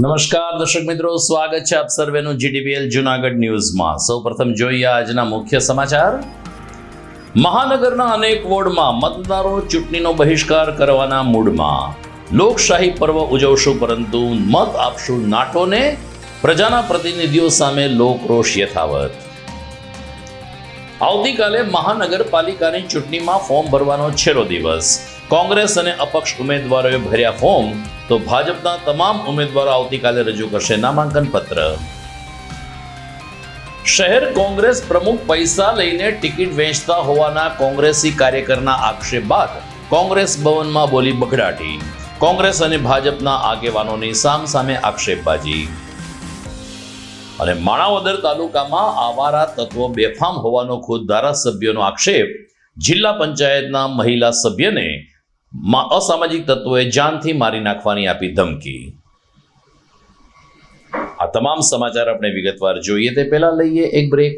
નમસ્કાર, દર્શક મિત્રો. સ્વાગત છે આપ સર્વેનું જીટીપીએલ જુનાગઢ ન્યૂઝમાં. સૌપ્રથમ જોઈએ આજના મુખ્ય સમાચાર. મહાનગરના અનેક વોર્ડમાં મતદારો ચૂંટણીનો બહિષ્કાર કરવાના મૂડમાં. લોકશાહી પર્વ ઉજવશું પરંતુ મત આપશું નાટોને પ્રજાના પ્રતિનિધિઓ સામે લોકરોષ યથાવત. આવતીકાલે મહાનગરપાલિકાની ચૂંટણીમાં ફોર્મ ભરવાનો છેલ્લો દિવસ. કોંગ્રેસ અને અપક્ષ ઉમેદવારોએ ભર્યા ફોર્મ તો ભાજપના તમામ ઉમેદવારો આવતીકાલે રજૂ કરશે નામાંકન પત્ર. શહેર કોંગ્રેસ પ્રમુખ પૈસા લઈને ટિકિટ વેચતા હોવાના કોંગ્રેસી કાર્યકરના આક્ષેપ બાદ કોંગ્રેસ ભવનમાં બોલી બગડાટી. કોંગ્રેસ અને ભાજપના આગેવાનોની સામસામે આક્ષેપબાજી. અને માણાવદર તાલુકામાં આવારા તત્વો બેફામ હોવાનો ખુદ ધારાસભ્યોનો આક્ષેપ જિલ્લા પંચાયતના મહિલા સભ્યને મા- અસામાજિક તત્વોએ જાનથી મારી નાખવાની આપી ધમકી. આ તમામ સમાચાર આપણે વિગતવાર જોઈએ તે પહેલા લઈએ એક બ્રેક.